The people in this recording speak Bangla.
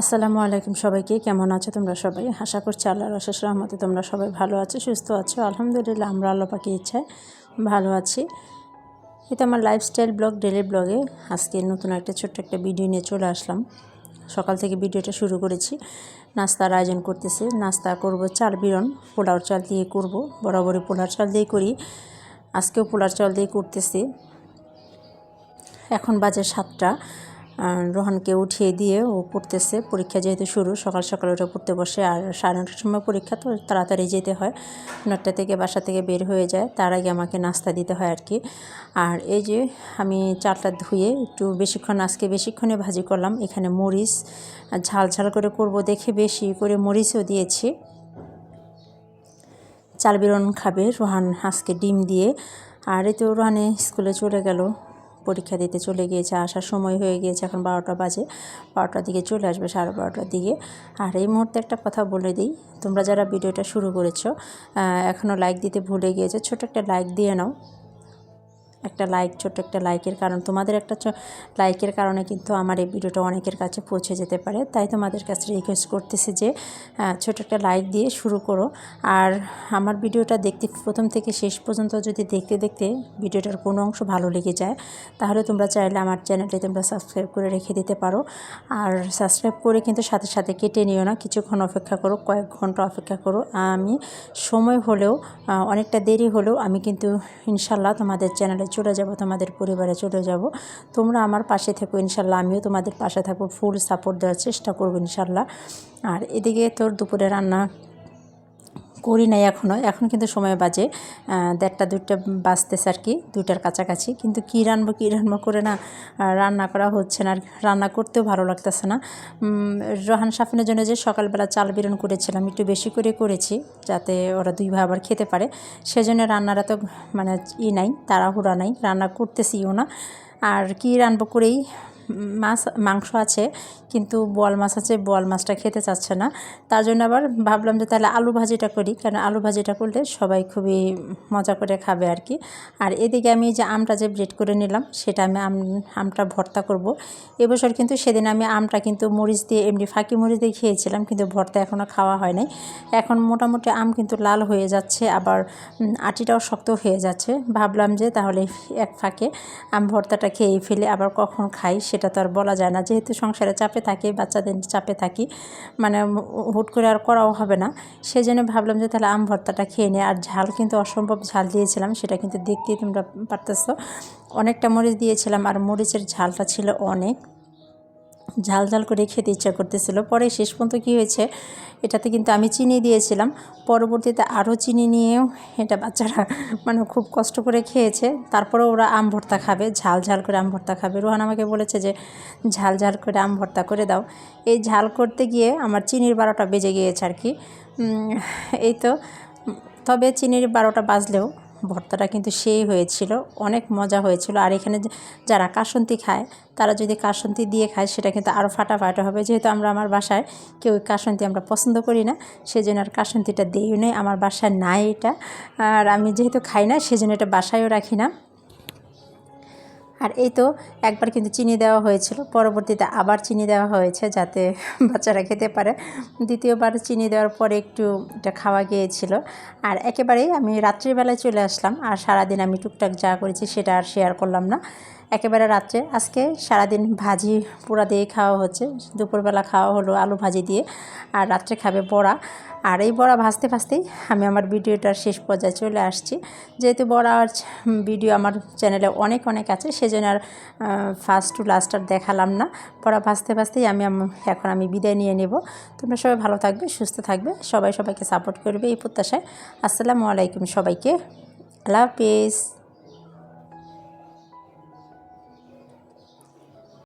আসসালামু আলাইকুম সবাইকে, কেমন আছো তোমরা সবাই? আশা করছি আল্লাহর অশেষ রহমতে তোমরা সবাই ভালো আছো, সুস্থ আছো। আলহামদুলিল্লাহ, আমরা আল্লাহ পাকি ইচ্ছায় ভালো আছি। এটা আমার লাইফস্টাইল ব্লগ ডেলি ব্লগে আজকে নতুন একটা ছোট্ট একটা ভিডিও নিয়ে চলে আসলাম। সকাল থেকে ভিডিওটা শুরু করেছি। নাস্তার আয়োজন করতেছি। নাস্তা করব চাল, বিরন। পোলাও চাল দিয়ে করব। বরাবরই পোলার চাল দিয়ে করি। আজকেও পোলার চাল দিয়ে করতেছি। এখন বাজে সাতটা। রোহানকে উঠিয়ে দিয়ে ও পড়তেছে। পরীক্ষা যেহেতু শুরু, সকাল সকাল ওটা পড়তে বসে আর সাড়ে নটার সময় পরীক্ষা, তো তাড়াতাড়ি যেতে হয়। নটা থেকে বাসা থেকে বের হয়ে যায়। তার আগে আমাকে নাস্তা দিতে হয় আর কি। আর এই যে আমি চালটা ধুয়ে একটু বেশিক্ষণ, আজকে বেশিক্ষণে ভাজি করলাম। এখানে মরিচ ঝাল ঝাল করে করব দেখে বেশি করে মরিচও দিয়েছি। চাল বিরন খাবে রোহান আজকে ডিম দিয়ে। আর এই তো রোহানে স্কুলে চলে গেল। পরীক্ষা দিতে চলে গিয়েছে, আসার সময় হয়ে গিয়েছে, এখন বারোটা বাজে। বারোটার দিকে চলে আসবে সাড়ে বারোটার দিকে। আর এই মুহূর্তে একটা কথা বলে দিই, তোমরা যারা ভিডিওটা শুরু করেছ এখনও লাইক দিতে ভুলে গিয়েছে ছোটো একটা লাইক দিয়ে নাও। একটা লাইক ছোট্ট একটা লাইকের কারণ, তোমাদের একটা লাইকের কারণে কিন্তু আমার এই ভিডিওটা অনেকের কাছে পৌঁছে যেতে পারে। তাই তোমাদের কাছে রিকোয়েস্ট করতেছি যে ছোট একটা লাইক দিয়ে শুরু করো। আর আমার ভিডিওটা দেখতে, প্রথম থেকে শেষ পর্যন্ত যদি দেখতে দেখতে ভিডিওটার কোনো অংশ ভালো লেগে যায়, তাহলে তোমরা চাইলে আমার চ্যানেলটি তোমরা সাবস্ক্রাইব করে রেখে দিতে পারো। আর সাবস্ক্রাইব করে কিন্তু সাথে সাথে কেটে নিও না, কিছুক্ষণ অপেক্ষা করো, কয়েক ঘণ্টা অপেক্ষা করো। আমি সময় হলেও অনেকটা দেরি হলেও আমি কিন্তু ইনশাল্লাহ তোমাদের চ্যানেলে চলে যাব, তোমাদের পরিবারে চলে যাব। তোমরা আমার পাশে থেকো ইনশাল্লাহ, আমিও তোমাদের পাশে থাকব ফুল সাপোর্ট দেওয়ার চেষ্টা করব ইনশাল্লাহ। আর এদিকে তোর দুপুরে রান্না করি নাই এখনও এখন কিন্তু সময় বাজে দেড়টা, দুইটা বাজতেছে আর কি, দুইটার কাছাকাছি। কিন্তু কী রানবো কী রানবো করে না রান্না করা হচ্ছে না আর রান্না করতেও ভালো লাগতেছে না। রহান সাফিনের জন্য যে সকালবেলা চাল বিরন করেছিলাম, একটু বেশি করে করেছি, যাতে ওরা দুই ভাই আবার খেতে পারে। সেজন্য রান্নারা তো মানে ই নাই, তাড়াহুড়া নাই। রান্না করতেছিও না। আর কী রানবো করেই মাছ, মাংস আছে, কিন্তু বোয়াল মাছ আছে বোয়াল মাছটা খেতে চাচ্ছে না। তার জন্য আবার ভাবলাম যে তাহলে আলু ভাজিটা করি, কারণ আলু ভাজিটা করলে সবাই খুবই মজা করে খাবে আর কি। আর এদিকে আমি যে আমটা যে ব্রেড করে নিলাম, সেটা আমি আম, আমটা ভর্তা করব। এবছর কিন্তু সেদিন আমি আমটা কিন্তু মরিচ দিয়ে, এমনি ফাঁকি মরিচ দিয়ে খেয়েছিলাম, কিন্তু ভর্তা এখনও খাওয়া হয় নাই। এখন মোটামুটি আম কিন্তু লাল হয়ে যাচ্ছে, আবার আটিটাও শক্ত হয়ে যাচ্ছে। ভাবলাম যে তাহলে এক ফাঁকে আম ভর্তাটা খেয়ে ফেলে আবার কখন খাই সেটা তো আর বলা যায় না। যেহেতু সংসারে চাপে থাকি, বাচ্চাদের চাপে থাকি মানে হুট করে আর করাও হবে না। সেই জন্য ভাবলাম যে তাহলে আম ভর্তাটা খেয়ে নিই আর ঝাল কিন্তু অসম্ভব ঝাল দিয়েছিলাম, সেটা কিন্তু দেখতেই তোমরা পারতেছো। অনেকটা মরিচ দিয়েছিলাম, আর মরিচের ঝালটা ছিল অনেক ঝাল ঝাল করে খেতে ইচ্ছা করতেছিল। পরে শেষ পর্যন্ত কী হয়েছে, এটাতে কিন্তু আমি চিনি দিয়েছিলাম। পরবর্তীতে আরও চিনি নিয়েও এটা বাচ্চারা মানে খুব কষ্ট করে খেয়েছে। তারপরে ওরা আম ভর্তা খাবে, ঝাল ঝাল করে আম ভর্তা খাবে। রোহান আমাকে বলেছে যে, ঝাল ঝাল করে আম ভর্তা করে দাও। এই ঝাল করতে গিয়ে আমার চিনির বারোটা বেজে গিয়েছে আর কি। এই তো। তবে চিনির বারোটা বাজলেও ভর্তাটা কিন্তু সেই হয়েছিল। অনেক মজা হয়েছিল। আর এখানে যারা কাসন্তি খায়, তারা যদি কাসন্তি দিয়ে খায়, সেটা কিন্তু আরও ফাটাফাটা হবে। যেহেতু আমরা আমার বাসায় কেউ কাসন্তি আমরা পছন্দ করি না, সেজন্য আর কাসন্তিটা দেই নেই। আমার বাসায় নাই এটা। আর আমি যেহেতু খাই না, সেজন্য এটা বাসায়ও রাখি না। আর এই তো একবার কিন্তু চিনি দেওয়া হয়েছিল। পরবর্তীতে আবার চিনি দেওয়া হয়েছে যাতে বাচ্চারা খেতে পারে। দ্বিতীয়বার চিনি দেওয়ার পরে একটু এটা খাওয়া গিয়েছিল। আর একেবারেই আমি রাত্রিবেলায় চলে আসলাম। আর সারাদিন আমি টুকটাক যা করেছি সেটা আর শেয়ার করলাম না। একেবারে রাত্রে। আজকে সারাদিন ভাজি পোড়া দিয়ে খাওয়া হচ্ছে। দুপুরবেলা খাওয়া হলো আলু ভাজি দিয়ে আর রাত্রে খাবে বড়া। আর এই বড়া ভাজতে ভাজতেই আমি আমার ভিডিওটার শেষ পর্যায়ে চলে আসছি। যেহেতু বড়ার ভিডিও আমার চ্যানেলে অনেক অনেক আছে, সেজন্য আর ফার্স্ট টু লাস্ট আর দেখালাম না। বড়া ভাজতে ভাজতেই আমি এখন আমি বিদায় নিয়ে নেব। তোমরা সবাই ভালো থাকবে, সুস্থ থাকবে, সবাই সবাইকে সাপোর্ট করবে এই প্রত্যাশায়। আসসালামু আলাইকুম সবাইকে। আল্লাহ হাফিজ।